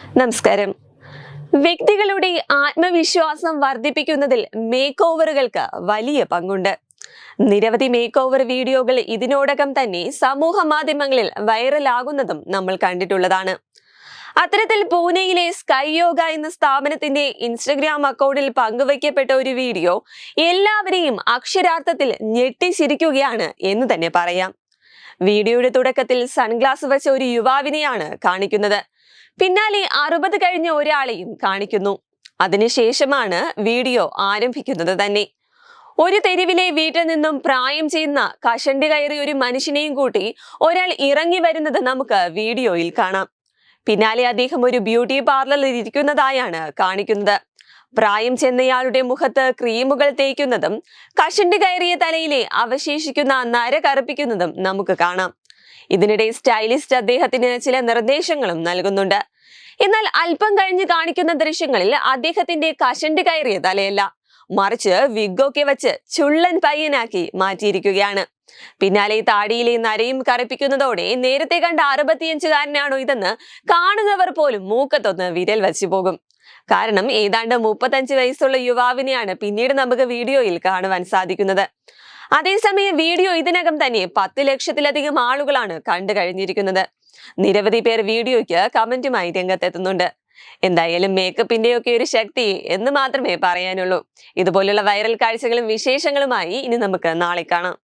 നമസ്കാരം. വ്യക്തികളുടെ ആത്മവിശ്വാസം വർദ്ധിപ്പിക്കുന്നതിൽ മേക്ക് ഓവറുകൾക്ക് വലിയ പങ്കുണ്ട്. നിരവധി മേക്ക് ഓവർ വീഡിയോകൾ ഇതിനോടകം തന്നെ സമൂഹ മാധ്യമങ്ങളിൽ വൈറലാകുന്നതും നമ്മൾ കണ്ടിട്ടുള്ളതാണ്. അത്തരത്തിൽ പൂനെയിലെ സ്കൈ യോഗ എന്ന സ്ഥാപനത്തിന്റെ ഇൻസ്റ്റഗ്രാം അക്കൗണ്ടിൽ പങ്കുവയ്ക്കപ്പെട്ട ഒരു വീഡിയോ എല്ലാവരെയും അക്ഷരാർത്ഥത്തിൽ ഞെട്ടിച്ചിരിക്കുകയാണ് എന്ന് തന്നെ പറയാം. വീഡിയോയുടെ തുടക്കത്തിൽ സൺഗ്ലാസ് വെച്ച ഒരു യുവാവിനെയാണ് കാണിക്കുന്നത്. പിന്നാലെ അറുപത് കഴിഞ്ഞ ഒരാളെയും കാണിക്കുന്നു. അതിനുശേഷമാണ് വീഡിയോ ആരംഭിക്കുന്നത് തന്നെ. ഒരു തെരുവിലെ വീട്ടിൽ നിന്നും പ്രായം ചെയ്യുന്ന കഷണ്ടി കയറി ഒരു മനുഷ്യനെയും കൂട്ടി ഒരാൾ ഇറങ്ങി വരുന്നത് നമുക്ക് വീഡിയോയിൽ കാണാം. പിന്നാലെ അദ്ദേഹം ഒരു ബ്യൂട്ടി പാർലറിൽ ഇരിക്കുന്നതായാണ് കാണിക്കുന്നത്. പ്രായം ചെന്നയാളുടെ മുഖത്ത് ക്രീമുകൾ തേക്കുന്നതും കഷണ്ടി കയറിയ തലയിലെ അവശേഷിക്കുന്ന നര കറുപ്പിക്കുന്നതും നമുക്ക് കാണാം. ഇതിനിടെ സ്റ്റൈലിസ്റ്റ് അദ്ദേഹത്തിന് ചില നിർദ്ദേശങ്ങളും നൽകുന്നുണ്ട്. എന്നാൽ അല്പം കഴിഞ്ഞ് കാണിക്കുന്ന ദൃശ്യങ്ങളിൽ അദ്ദേഹത്തിന്റെ കഷണ്ട് കയറിയ തലയല്ല. മറിച്ച് വിഗ്ഗൊക്കെ വെച്ച് ചുള്ളൻ പയ്യനാക്കി മാറ്റിയിരിക്കുകയാണ്. പിന്നാലെ താടിയിലെ നരയും കറുപ്പിക്കുന്നതോടെ നേരത്തെ കണ്ട അറുപത്തിയഞ്ചുകാരനാണോ ഇതെന്ന് കാണുന്നവർ പോലും മൂക്കത്തൊന്ന് വിരൽ വച്ചു പോകും. കാരണം ഏതാണ്ട് മുപ്പത്തഞ്ച് വയസ്സുള്ള യുവാവിനെയാണ് പിന്നീട് നമുക്ക് വീഡിയോയിൽ കാണുവാൻ സാധിക്കുന്നത്. അതേസമയം വീഡിയോ ഇതിനകം തന്നെ പത്ത് ലക്ഷത്തിലധികം ആളുകളാണ് കണ്ടു കഴിഞ്ഞിരിക്കുന്നത്. നിരവധി പേർ വീഡിയോയ്ക്ക് കമന്റുമായി രംഗത്തെത്തുന്നുണ്ട്. എന്തായാലും മേക്കപ്പിന്റെയൊക്കെ ഒരു ശക്തി എന്ന് മാത്രമേ പറയാനുള്ളൂ. ഇതുപോലുള്ള വൈറൽ കാഴ്ചകളും വിശേഷങ്ങളുമായി ഇനി നമുക്ക് നാളെ കാണാം.